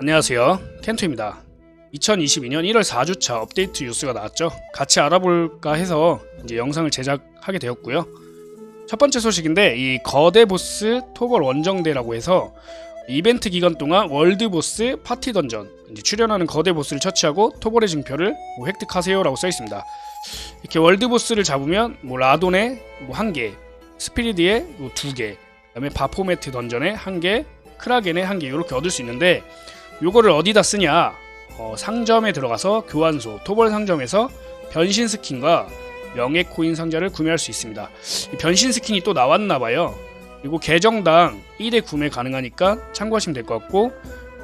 안녕하세요. 켄투입니다. 2022년 1월 4주차 업데이트 뉴스가 나왔죠. 같이 알아볼까 해서 이제 영상을 제작하게 되었고요. 첫 번째 소식인데 이 거대 보스 토벌 원정대라고 해서 이벤트 기간 동안 월드 보스 파티 던전 출연하는 거대 보스를 처치하고 토벌의 증표를 뭐 획득하세요라고 써 있습니다. 이렇게 월드 보스를 잡으면 뭐 라돈에 뭐한 개, 스피리드에 뭐 두 개, 그다음에 바포메트 던전에 한 개, 크라겐에 한 개 이렇게 얻을 수 있는데 요거를 어디다 쓰냐? 어, 상점에 들어가서 교환소 토벌 상점에서 변신 스킨과 명예 코인 상자를 구매할 수 있습니다. 이 변신 스킨이 또 나왔나 봐요. 그리고 계정당 1회 구매 가능하니까 참고하시면 될 것 같고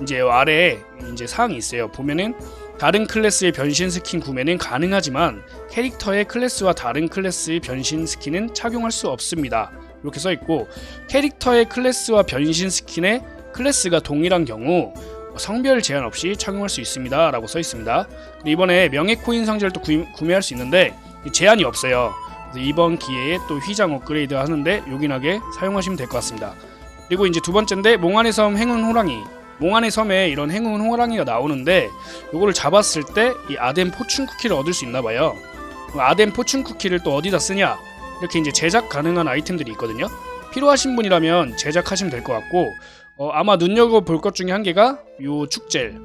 이제 아래에 이제 사항이 있어요. 보면은 다른 클래스의 변신 스킨 구매는 가능하지만 캐릭터의 클래스와 다른 클래스의 변신 스킨은 착용할 수 없습니다. 이렇게 써 있고 캐릭터의 클래스와 변신 스킨의 클래스가 동일한 경우 성별 제한 없이 착용할 수 있습니다. 라고 써 있습니다. 이번에 명예 코인 상자를 또 구매할 수 있는데 제한이 없어요. 이번 기회에 또 휘장 업그레이드 하는데 요긴하게 사용하시면 될 것 같습니다. 그리고 이제 두 번째인데 몽환의 섬 행운 호랑이. 몽환의 섬에 이런 행운 호랑이가 나오는데 요거를 잡았을 때 이 아덴 포춘 쿠키를 얻을 수 있나 봐요. 아덴 포춘 쿠키를 또 어디다 쓰냐? 이렇게 이제 제작 가능한 아이템들이 있거든요. 필요하신 분이라면 제작하시면 될 것 같고 어, 아마 눈여겨 볼 것 중에 한 개가 요 축젤,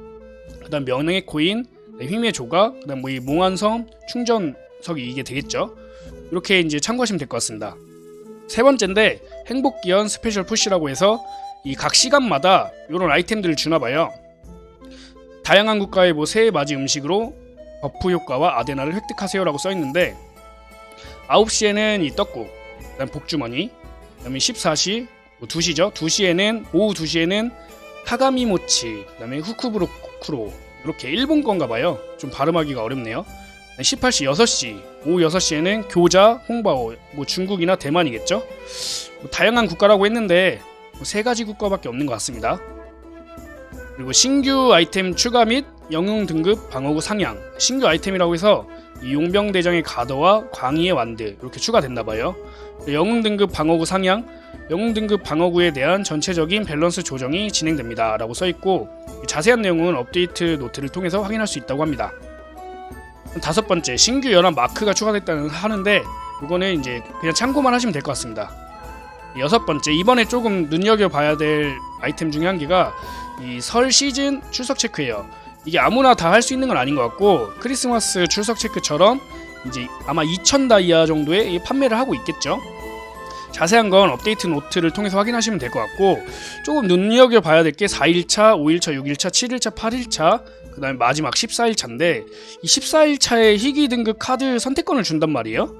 그다음 명예 코인, 네, 힘의 조각, 그다음 뭐이 몽환섬 충전석이 이게 되겠죠. 이렇게 이제 참고하시면 될 것 같습니다. 세 번째인데 행복 기원 스페셜 푸시라고 해서 이 각 시간마다 이런 아이템들을 주나 봐요. 다양한 국가의 뭐 새해 맞이 음식으로 버프 효과와 아데나를 획득하세요라고 써 있는데 9시에는 이 떡국, 그다음 복주머니, 그다음에 14시 뭐 2시죠. 2시에는 오후 2시에는 카가미 모치, 그다음에 후쿠브로 쿠로 이렇게 일본 건가 봐요. 좀 발음하기가 어렵네요. 18시 6시, 오후 6시에는 교자, 홍바오, 뭐 중국이나 대만이겠죠. 뭐 다양한 국가라고 했는데 뭐 세 가지 국가밖에 없는 것 같습니다. 그리고 신규 아이템 추가 및 영웅 등급 방어구 상향. 신규 아이템이라고 해서 이 용병 대장의 가더와 광희의 완드 이렇게 추가됐나 봐요. 영웅 등급 방어구 상향, 영웅 등급 방어구에 대한 전체적인 밸런스 조정이 진행됩니다 라고 써 있고 자세한 내용은 업데이트 노트를 통해서 확인할 수 있다고 합니다. 다섯 번째 신규 연합 마크가 추가됐다는 하는데 이거는 이제 그냥 참고만 하시면 될 것 같습니다. 여섯 번째 이번에 조금 눈여겨 봐야 될 아이템 중에 한 개가 이 설 시즌 출석 체크예요. 이게 아무나 다 할 수 있는 건 아닌 것 같고 크리스마스 출석 체크처럼 이제 아마 2,000 다이아 정도의 이 판매를 하고 있겠죠. 자세한 건 업데이트 노트를 통해서 확인하시면 될 것 같고 조금 눈여겨 봐야 될 게 4일차, 5일차, 6일차, 7일차, 8일차 그 다음에 마지막 14일차인데 이 14일차에 희귀 등급 카드 선택권을 준단 말이에요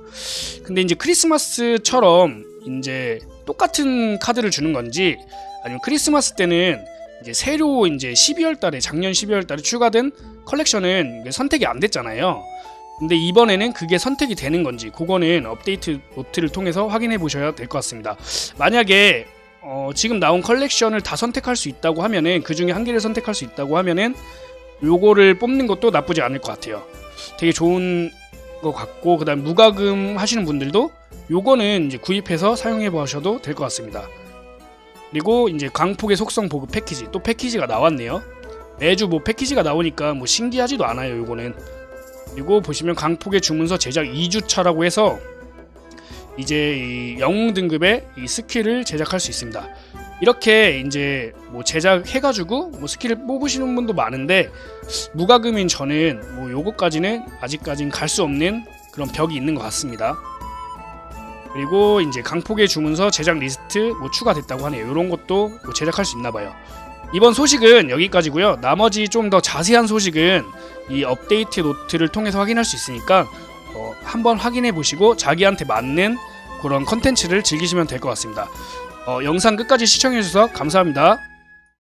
근데 이제 크리스마스처럼 이제 똑같은 카드를 주는 건지 아니면 크리스마스 때는 이제 새로 이제 12월 달에 작년 12월 달에 추가된 컬렉션은 선택이 안 됐잖아요 근데 이번에는 그게 선택이 되는 건지 그거는 업데이트 노트를 통해서 확인해 보셔야 될 것 같습니다. 만약에 어, 지금 나온 컬렉션을 다 선택할 수 있다고 하면은 그 중에 한 개를 선택할 수 있다고 하면은 요거를 뽑는 것도 나쁘지 않을 것 같아요. 되게 좋은 것 같고 그다음 무과금 하시는 분들도 요거는 이제 구입해서 사용해 보셔도 될 것 같습니다. 그리고 이제 강폭의 속성 보급 패키지 또 패키지가 나왔네요. 매주 뭐 패키지가 나오니까 뭐 신기하지도 않아요. 요거는 그리고 보시면 강폭의 주문서 제작 2주차라고 해서 이제 이 영웅 등급의 이 스킬을 제작할 수 있습니다. 이렇게 이제 뭐 제작해가지고 뭐 스킬을 뽑으시는 분도 많은데 무과금인 저는 뭐 요거까지는 아직까진 갈 수 없는 그런 벽이 있는 것 같습니다. 그리고 이제 강폭의 주문서 제작 리스트 뭐 추가됐다고 하네요. 이런 것도 뭐 제작할 수 있나 봐요. 이번 소식은 여기까지고요. 나머지 좀 더 자세한 소식은 이 업데이트 노트를 통해서 확인할 수 있으니까 어, 한번 확인해 보시고 자기한테 맞는 그런 컨텐츠를 즐기시면 될 것 같습니다. 어, 영상 끝까지 시청해 주셔서 감사합니다.